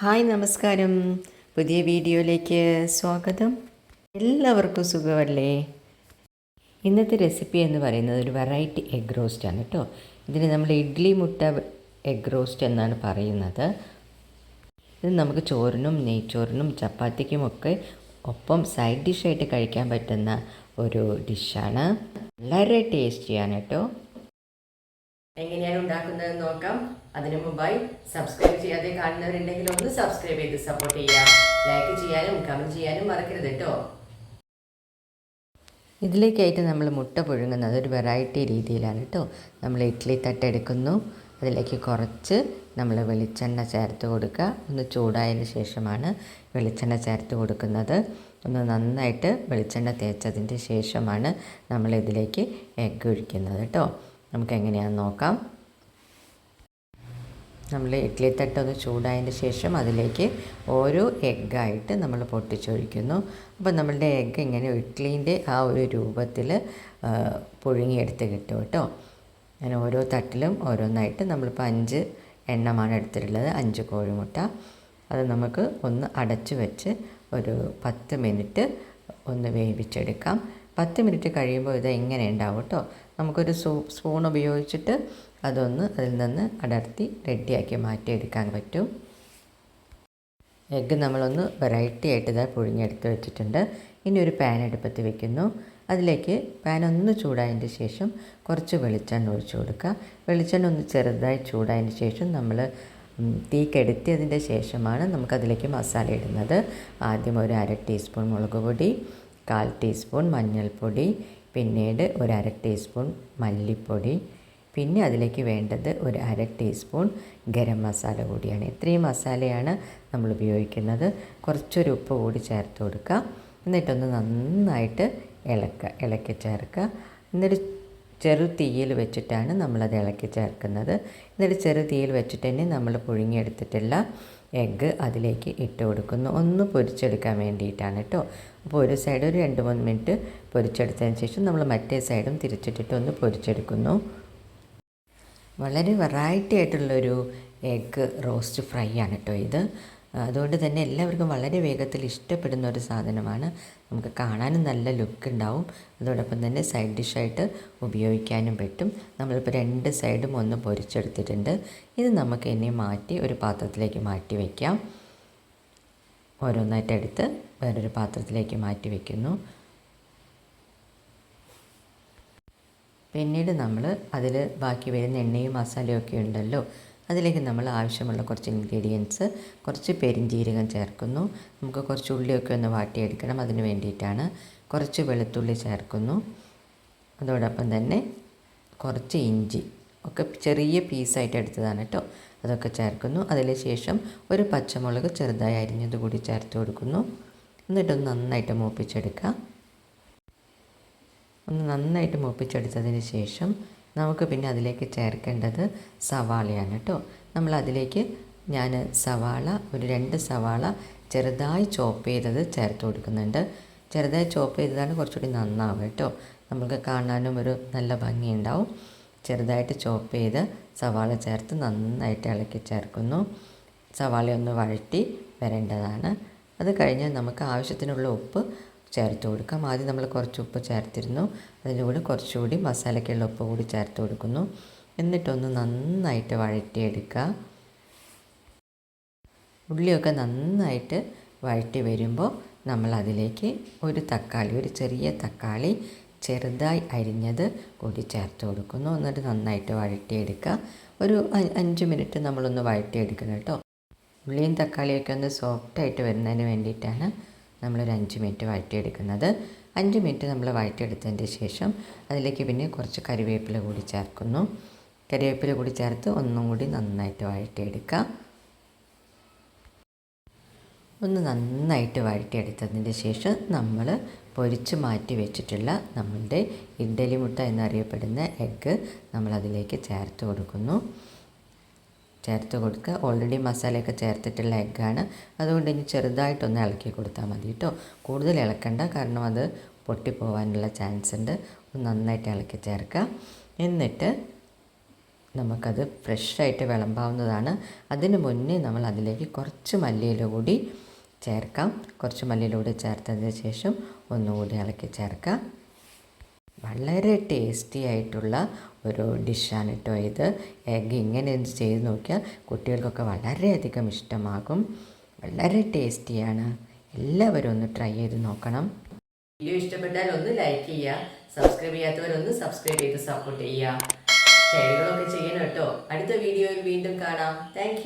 Hi നമസ്കാരം. പുതിയ വീഡിയോയിലേക്ക് സ്വാഗതം. എല്ലാവർക്കും സുഖമല്ലേ? ഇന്നത്തെ റെസിപ്പി എന്ന് പറയുന്നത് ഒരു വെറൈറ്റി എഗ് റോസ്റ്റ് ആണ് കേട്ടോ. ഇതിന് നമ്മൾ ഇഡ്ഡലി മുട്ട എഗ് റോസ്റ്റ് എന്നാണ് പറയുന്നത്. ഇത് നമുക്ക് ചോറിനും നെയ്ച്ചോറിനും ചപ്പാത്തിക്കുമൊക്കെ ഒപ്പം സൈഡ് ഡിഷായിട്ട് കഴിക്കാൻ പറ്റുന്ന ഒരു ഡിഷാണ് വളരെ ടേസ്റ്റിയാണ് കേട്ടോ. എങ്ങനെയാണ് ഉണ്ടാക്കുന്നത് നോക്കാം. അതിനു മുമ്പായി സബ്സ്ക്രൈബ് ചെയ്യാതെ കാണുന്നവരുണ്ടെങ്കിൽ ഒന്ന് സബ്സ്ക്രൈബ് ചെയ്ത് സപ്പോർട്ട് ചെയ്യാം ലൈക്ക് ചെയ്യാനും കമന്റ് ചെയ്യാനും മറക്കരുത് കേട്ടോ. ഇതിലേക്കായിട്ട് നമ്മൾ മുട്ട പുഴുങ്ങുന്നത് ഒരു വെറൈറ്റി രീതിയിലാണ് കേട്ടോ. നമ്മൾ ഇഡ്ഡലി തട്ടെടുക്കുന്നു അതിലേക്ക് കുറച്ച് നമ്മൾ വെളിച്ചെണ്ണ ചേർത്ത് കൊടുക്കുക. ഒന്ന് ചൂടായതിന് ശേഷമാണ് വെളിച്ചെണ്ണ ചേർത്ത് കൊടുക്കുന്നത്. ഒന്ന് നന്നായിട്ട് വെളിച്ചെണ്ണ തേച്ചതിന്റെ ശേഷമാണ് നമ്മൾ ഇതിലേക്ക് എഗ്ഗ് ഒഴിക്കുന്നത് കേട്ടോ. നമുക്ക് എങ്ങനെയാണെന്ന് നോക്കാം. നമ്മൾ ഇഡ്ഡലി തട്ടൊന്ന് ചൂടായതിന്റെ ശേഷം അതിലേക്ക് ഓരോ എഗ്ഗായിട്ട് നമ്മൾ പൊട്ടിച്ചൊഴിക്കുന്നു. അപ്പോൾ നമ്മളുടെ എഗ്ഗ് ഇങ്ങനെ ഇഡ്ഡലീന്റെ ആ ഒരു രൂപത്തിൽ പുഴുങ്ങിയെടുത്ത് കിട്ടും കേട്ടോ. അങ്ങനെ ഓരോ തട്ടിലും ഓരോന്നായിട്ട് നമ്മളിപ്പോൾ അഞ്ച് എണ്ണമാണ് എടുത്തിട്ടുള്ളത്. അഞ്ച് കോഴിമുട്ട. അത് നമുക്ക് ഒന്ന് അടച്ചു വെച്ച് ഒരു പത്ത് മിനിറ്റ് ഒന്ന് വേവിച്ചെടുക്കാം. പത്ത് മിനിറ്റ് കഴിയുമ്പോൾ ഇത് എങ്ങനെ ഉണ്ടാവും കേട്ടോ. നമുക്കൊരു സൂ സ്പൂൺ ഉപയോഗിച്ചിട്ട് അതൊന്ന് അതിൽ നിന്ന് അടർത്തി റെഡിയാക്കി മാറ്റിയെടുക്കാൻ പറ്റും. എഗ്ഗ് നമ്മളൊന്ന് വെറൈറ്റി ആയിട്ട് ഇതാ പുഴുങ്ങിയെടുത്ത് വെച്ചിട്ടുണ്ട്. ഇനി ഒരു പാൻ അടുപ്പത്ത് വെക്കുന്നു. അതിലേക്ക് പാൻ ഒന്ന് ചൂടായതിന് ശേഷം കുറച്ച് വെളിച്ചെണ്ണ ഒഴിച്ചു കൊടുക്കുക. വെളിച്ചെണ്ണ ഒന്ന് ചെറുതായി ചൂടായതിന് ശേഷം നമ്മൾ തീ കെടുത്തിയതിന്റെ ശേഷമാണ് നമുക്കതിലേക്ക് മസാല ഇടുന്നത്. ആദ്യം ഒരു അര ടീസ്പൂൺ മുളക് പൊടി കാൽ ടീസ്പൂൺ മഞ്ഞൾപ്പൊടി പിന്നീട് ഒരു അര ടീസ്പൂൺ മല്ലിപ്പൊടി പിന്നെ അതിലേക്ക് വേണ്ടത് ഒരു അര ടീസ്പൂൺ ഗരം മസാല കൂടിയാണ്. ഇത്രയും മസാലയാണ് നമ്മൾ ഉപയോഗിക്കുന്നത്. കുറച്ചൊരു ഉപ്പ് കൂടി ചേർത്ത് കൊടുക്കുക. എന്നിട്ടൊന്ന് നന്നായിട്ട് ഇളക്കുക ഇളക്കി ചേർക്കുക. എന്നിട്ട് ചെറു തീയിൽ വെച്ചിട്ടാണ് നമ്മളത് ഇളക്കി ചേർക്കുന്നത്. എന്നിട്ട് ചെറു തീയിൽ വെച്ചിട്ട് തന്നെ നമ്മൾ പുഴുങ്ങിയെടുത്തിട്ടുള്ള എഗ്ഗ് അതിലേക്ക് ഇട്ട് കൊടുക്കുന്നു. ഒന്ന് പൊരിച്ചെടുക്കാൻ വേണ്ടിയിട്ടാണ് കേട്ടോ അപ്പോൾ ഒരു സൈഡ് ഒരു രണ്ട് മൂന്ന് മിനിറ്റ് പൊരിച്ചെടുത്തതിന് ശേഷം നമ്മൾ മറ്റേ സൈഡും തിരിച്ചിട്ടിട്ട് ഒന്ന് പൊരിച്ചെടുക്കുന്നു. വളരെ വെറൈറ്റി ആയിട്ടുള്ളൊരു എഗ്ഗ് റോസ്റ്റ് ഫ്രൈ ആണ് കേട്ടോ ഇത്. അതുകൊണ്ട് തന്നെ എല്ലാവർക്കും വളരെ വേഗത്തിൽ ഇഷ്ടപ്പെടുന്ന ഒരു സാധനമാണ്. നമുക്ക് കാണാനും നല്ല ലുക്ക് ഉണ്ടാവും. അതോടൊപ്പം തന്നെ സൈഡ് ഡിഷായിട്ട് ഉപയോഗിക്കാനും പറ്റും. നമ്മളിപ്പോൾ രണ്ട് സൈഡും ഒന്ന് പൊരിച്ചെടുത്തിട്ടുണ്ട്. ഇത് നമുക്ക് ഇനി മാറ്റി ഒരു പാത്രത്തിലേക്ക് മാറ്റി വയ്ക്കാം ഓരോന്നായിട്ട് എടുത്ത് വേറൊരു പാത്രത്തിലേക്ക് മാറ്റി വയ്ക്കുന്നു പിന്നീട് നമ്മൾ അതിൽ ബാക്കി വരുന്ന എണ്ണയും മസാലയും ഒക്കെ ഉണ്ടല്ലോ. അതിലേക്ക് നമ്മൾ ആവശ്യമുള്ള കുറച്ച് ഇൻഗ്രീഡിയൻസ് കുറച്ച് പെരിഞ്ജീരകം ചേർക്കുന്നു. നമുക്ക് കുറച്ച് ഉള്ളിയൊക്കെ ഒന്ന് വാട്ടിയെടുക്കണം. അതിന് വേണ്ടിയിട്ടാണ് കുറച്ച് വെളുത്തുള്ളി ചേർക്കുന്നു. അതോടൊപ്പം തന്നെ കുറച്ച് ഇഞ്ചി. ഒക്കെ ചെറിയ പീസായിട്ട് എടുത്തതാണ് കേട്ടോ അതൊക്കെ ചേർക്കുന്നു. അതിന് ശേഷം ഒരു പച്ചമുളക് ചെറുതായി അരിഞ്ഞത് കൂടി ചേർത്ത് കൊടുക്കുന്നു. എന്നിട്ടൊന്ന് നന്നായിട്ട് മൂപ്പിച്ചെടുക്കുക ഒന്ന് നന്നായിട്ട് മൂപ്പിച്ചെടുത്തതിന് ശേഷം നമുക്ക് പിന്നെ അതിലേക്ക് ചേർക്കേണ്ടത് സവാളയാണ് കേട്ടോ. നമ്മൾ അതിലേക്ക് ഞാൻ സവാള ഒരു രണ്ട് സവാള ചെറുതായി ചോപ്പ് ചെയ്തത് ചേർത്ത് കൊടുക്കുന്നുണ്ട്. ചെറുതായി ചോപ്പ് ചെയ്തതാണ് കുറച്ചുകൂടി നന്നാവുക കേട്ടോ. നമുക്ക് കാണാനും ഒരു നല്ല ഭംഗിയുണ്ടാവും. ചെറുതായിട്ട് ചോപ്പ് ചെയ്ത് സവാള ചേർത്ത് നന്നായിട്ട് ഇളക്കി ചേർക്കുന്നു. സവാളയൊന്ന് വഴറ്റി വരേണ്ടതാണ്. അത് കഴിഞ്ഞ് നമുക്ക് ആവശ്യത്തിനുള്ള ഉപ്പ് ചേർത്ത് കൊടുക്കാം. ആദ്യം നമ്മൾ കുറച്ച് ഉപ്പ് ചേർത്തിരുന്നു. അതിന്റെ കൂടെ കുറച്ചുകൂടി മസാലയ്ക്കുള്ള ഉപ്പ് കൂടി ചേർത്ത് കൊടുക്കുന്നു. എന്നിട്ടൊന്ന് നന്നായിട്ട് വഴറ്റിയെടുക്കുക. ഉള്ളിയൊക്കെ നന്നായിട്ട് വഴറ്റി വരുമ്പോൾ നമ്മൾ അതിലേക്ക് ഒരു തക്കാളി ഒരു ചെറിയ തക്കാളി ചെറുതായി അരിഞ്ഞത് കൂടി ചേർത്ത് കൊടുക്കുന്നു. എന്നിട്ട് നന്നായിട്ട് വഴറ്റിയെടുക്കുക. ഒരു അഞ്ച് മിനിറ്റ് നമ്മളൊന്ന് വഴറ്റിയെടുക്കണം കേട്ടോ. ഉള്ളിയും തക്കാളിയൊക്കെ ഒന്ന് സോഫ്റ്റായിട്ട് വരുന്നതിന് വേണ്ടിയിട്ടാണ് നമ്മളൊരു അഞ്ച് മിനിറ്റ് വഴറ്റിയെടുക്കുന്നത്. അഞ്ച് മിനിറ്റ് നമ്മൾ വഴറ്റിയെടുത്തതിന്റെ ശേഷം അതിലേക്ക് പിന്നെ കുറച്ച് കറിവേപ്പില കൂടി ചേർക്കുന്നു. കറിവേപ്പില കൂടി ചേർത്ത് ഒന്നും കൂടി നന്നായിട്ട് വഴറ്റിയെടുക്കുക ഒന്ന് നന്നായിട്ട് വഴറ്റിയെടുത്തതിന്റെ ശേഷം നമ്മൾ പൊരിച്ച് മാറ്റി വെച്ചിട്ടുള്ള നമ്മളുടെ ഇഡ്ഡലി മുട്ട എന്നറിയപ്പെടുന്ന എഗ്ഗ് നമ്മളതിലേക്ക് ചേർത്ത് കൊടുക്കുന്നു. ചേർത്ത് കൊടുക്കുക. ഓൾറെഡി മസാലയൊക്കെ ചേർത്തിട്ടുള്ള എഗ്ഗാണ് അതുകൊണ്ട് ഇനി ചെറുതായിട്ടൊന്ന് ഇളക്കി കൊടുത്താൽ മതി കേട്ടോ കൂടുതൽ ഇളക്കണ്ട കാരണം അത് പൊട്ടിപ്പോവാനുള്ള ചാൻസ് ഉണ്ട്. ഒന്ന് നന്നായിട്ട് ഇളക്കി ചേർക്കുക. എന്നിട്ട് നമുക്കത് ഫ്രഷായിട്ട് വിളമ്പാവുന്നതാണ്. അതിന് മുന്നേ നമ്മൾ അതിലേക്ക് കുറച്ച് മല്ലിയില കൂടി ചേർക്കാം. കുറച്ച് മല്ലിയില കൂടി ചേർത്തതിന് ശേഷം ഒന്നുകൂടി ഇളക്കി ചേർക്കാം വളരെ ടേസ്റ്റി ആയിട്ടുള്ള ഒരു ഡിഷാണ് കേട്ടോ ഇത്. എഗ് ഇങ്ങനെ ചെയ്ത് നോക്കിയാൽ കുട്ടികൾക്കൊക്കെ വളരെയധികം ഇഷ്ടമാകും. വളരെ ടേസ്റ്റിയാണ്. എല്ലാവരും ഒന്ന് ട്രൈ ചെയ്ത് നോക്കണം. വീഡിയോ ഇഷ്ടപ്പെട്ടാൽ ഒന്ന് ലൈക്ക് ചെയ്യുക. സബ്സ്ക്രൈബ് ചെയ്യാത്തവരൊന്ന് സബ്സ്ക്രൈബ് ചെയ്ത് സപ്പോർട്ട് ചെയ്യുക. ഷെയറുകളൊക്കെ ചെയ്യണം കേട്ടോ. അടുത്ത വീഡിയോയിൽ വീണ്ടും കാണാം. താങ്ക്